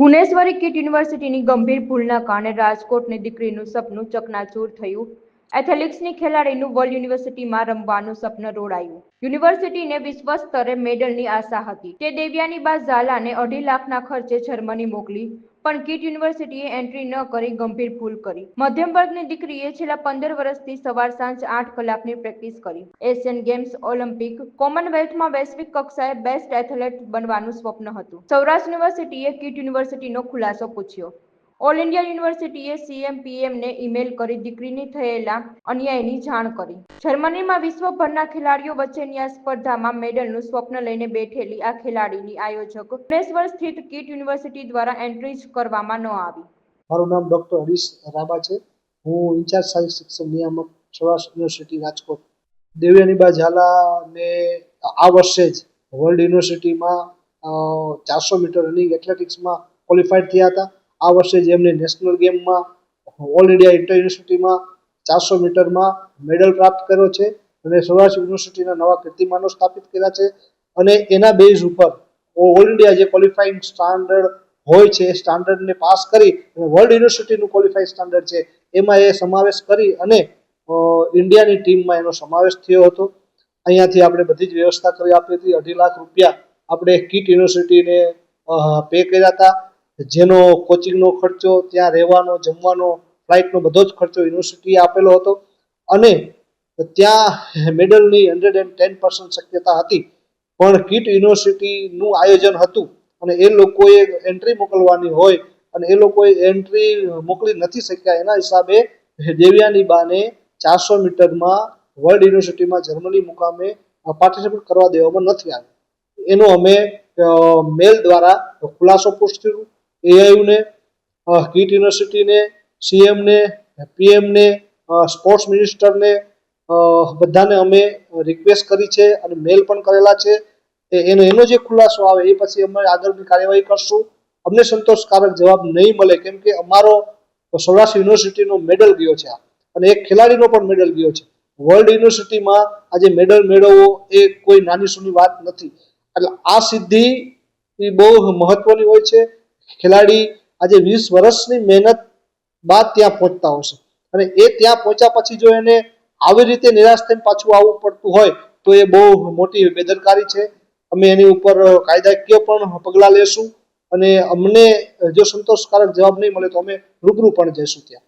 Bhuvaneshwari kit યુનિવર્સિટીની ગંભીર ભૂલના કારણે રાજકોટની દીકરીનું સપનું ચકનાચૂર થયું. એથ્લેટિક્સની ખેલાડીનું વર્લ્ડ યુનિવર્સિટીમાં રમવાનું સપનું રોડાયું. યુનિવર્સિટીને વિશ્વ સ્તરે મેડલની આશા હતી. તે દેવ્યાની બા ઝાલાને અઢી લાખના ખર્ચે જર્મની મોકલી પણ કિટ યુનિવર્સિટીએ એન્ટ્રી ન કરી, ગંભીર ભૂલ કરી. મધ્યમ વર્ગની દીકરીએ છેલ્લા પંદર વર્ષથી સવાર સાંજ આઠ કલાકની પ્રેક્ટિસ કરી. એશિયન ગેમ્સ, ઓલિમ્પિક, કોમનવેલ્થમાં વૈશ્વિક કક્ષાએ બેસ્ટ એથલેટ બનવાનું સ્વપ્ન હતું. સૌરાષ્ટ્ર યુનિવર્સિટીએ કિટ યુનિવર્સિટીનો ખુલાસો પૂછ્યો. ઓલ ઇન્ડિયા યુનિવર્સિટીએ સીએમ ને ઈમેલ કરી દીકરીની થયેલા અન્યાયની જાણ કરી. જર્મનીમાં વિશ્વભરના ખેલાડીઓ વચ્ચેની આ સ્પર્ધામાં મેડલનું સ્વપ્ન લઈને બેઠેલી આ ખેલાડીની આયોજક ભુવનેશ્વર સ્થિત કિટ યુનિવર્સિટી દ્વારા એન્ટ્રી કરવામાં ન આવી. મારું નામ ડૉક્ટર હરીશ રાબા છે. હું ઇન્ચાર્જ સાયન્સ શિક્ષણ નિયામક સૌરાષ્ટ્ર યુનિવર્સિટી રાજકોટ. દેવ્યાનીબા ઝાલાને આ વર્ષે જ વર્લ્ડ યુનિવર્સિટીમાં ચારસો મીટર રનિંગ એથ્લેટિક્સમાં ક્વોલિફાઈડ થયા હતા. આ વર્ષે જ એમને નેશનલ ગેમમાં ઓલ ઇન્ડિયા ઇન્ટર યુનિવર્સિટીમાં ચારસો મીટરમાં મેડલ પ્રાપ્ત કર્યો છે અને સૌરાષ્ટ્ર યુનિવર્સિટીના નવા કીર્તિમાનો સ્થાપિત કર્યા છે અને એના બેઝ ઉપર ઓલ ઇન્ડિયા જે ક્વોલિફાઈંગ સ્ટાન્ડર્ડ હોય છે એ સ્ટાન્ડર્ડને પાસ કરી અને વર્લ્ડ યુનિવર્સિટીનું ક્વોલિફાઈ સ્ટાન્ડર્ડ છે એમાં એ સમાવેશ કરી અને ઇન્ડિયાની ટીમમાં એનો સમાવેશ થયો હતો. અહીંયાથી આપણે બધી જ વ્યવસ્થા કરી આપી હતી. અઢી લાખ રૂપિયા આપણે કીટ યુનિવર્સિટીને પે કર્યા હતા. જેનો કોચિંગનો ખર્ચો, ત્યાં રહેવાનો, જમવાનો, ફ્લાઇટનો બધો જ ખર્ચો યુનિવર્સિટીએ આપેલો હતો. અને ત્યાં મેડલની હંડ્રેડ એન્ડ ટેન પર્સન્ટ શક્યતા હતી. પણ કીટ યુનિવર્સિટીનું આયોજન હતું અને એ લોકોએ એન્ટ્રી મોકલવાની હોય અને એ લોકોએ એન્ટ્રી મોકલી નથી શક્યા, એના હિસાબે દેવ્યાની બાને ચારસો મીટરમાં વર્લ્ડ યુનિવર્સિટીમાં જર્મની મુકામે પાર્ટિસિપેટ કરવા દેવામાં નથી આવ્યું. એનો અમે મેલ દ્વારા ખુલાસો પૂછ્યું એઆઈયુને કીટ યુનિવર્સિટીને સીએમને પીએમને સ્પોર્ટ્સ મિનિસ્ટરને બધાને અમે રિક્વેસ્ટ કરી છે અને મેલ પણ કરેલા છે. એનો એનો જે ખુલાસો આવે એ પછી અમે આગળની કાર્યવાહી કરશું. અમને સંતોષકારક જવાબ નહીં મળે કેમ કે અમારો સૌરાષ્ટ્ર યુનિવર્સિટીનો મેડલ ગયો છે અને એક ખેલાડીનો પણ મેડલ ગયો છે. વર્લ્ડ યુનિવર્સિટીમાં આજે મેડલ મેળવવો એ કોઈ નાની સૂની વાત નથી. એટલે આ સિદ્ધિ એ બહુ મહત્વની હોય છે. ખેલાડી આજે વીસ વર્ષની મહેનત બાદ ત્યાં પહોંચતા હશે અને એ ત્યાં પહોંચ્યા પછી જો એને આવી રીતે નિરાશ થઈને પાછું આવવું પડતું હોય, તો એ બહુ મોટી બેદરકારી છે. અમે એની ઉપર કાયદાકીય પણ પગલાં લેશું અને અમને જો સંતોષકારક જવાબ નહીં મળે તો અમે રૂબરૂ પણ જઈશું ત્યાં.